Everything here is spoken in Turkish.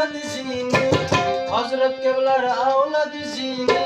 avladı zini Hazret Kevlar avladı zini